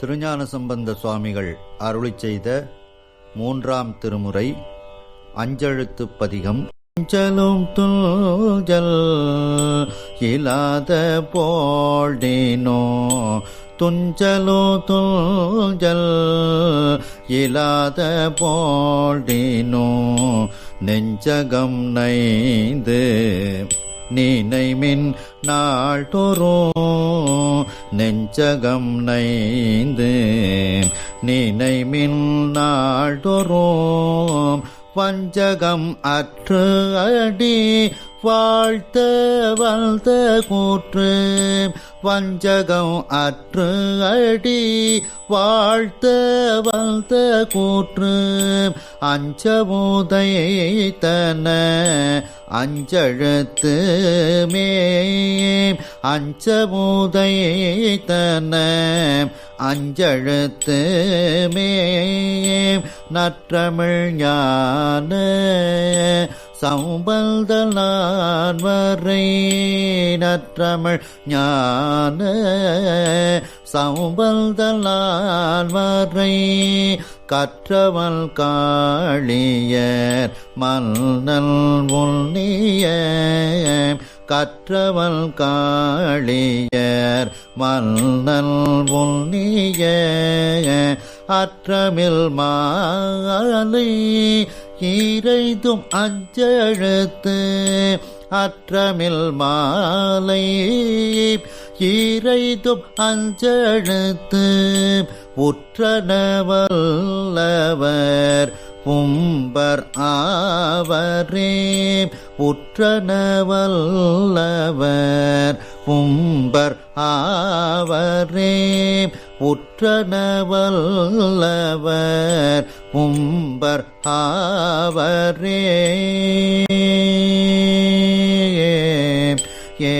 திருஞான சம்பந்த சுவாமிகள் அருளி செய்த மூன்றாம் திருமுறை அஞ்செழுத்து பதிகம். அஞ்சலும் துஞ்சல் இல்லாத போடினோ துஞ்சலோ துஞ்சல் இல்லாத போடினோ நெஞ்சகம் நைந்து நினைமின் நாள்தோறும் நெஞ்சகம் நைந்து நினைமின் நாள்தோறும் வஞ்சகம் அற்று அடி வாழ்த்த வாழ்த்த கூற்று வஞ்சகம் அற்று அடி. வாழ்த்த வாழ்த்த கூற்று அஞ்சமுதைத்தன அஞ்சழுத்து மே அஞ்சமுதைத்தன அஞ்சழுத்து மே நற்றமிழ் ஞான சம்பந்தலான் வரை நற்றமிழ் ஞான சம்பந்தலான் வரை கற்றவள் காளியர் மன்னல் முன்னிய கற்றவள் காளியர் மன்னல் முன்னிய அற்றமில் மாலை ஈரைதும் அஞ்செழுத்து. அற்றமில் மாலை ஈரைதும் அஞ்செழுத்து. உற்றனவல்லவர் பும்பர் ஆவரே. உற்றனவல்லவர் பும்பர் ஆவரே. உற்றனவல்லவர் பும்பர் ஆவரே. ஏ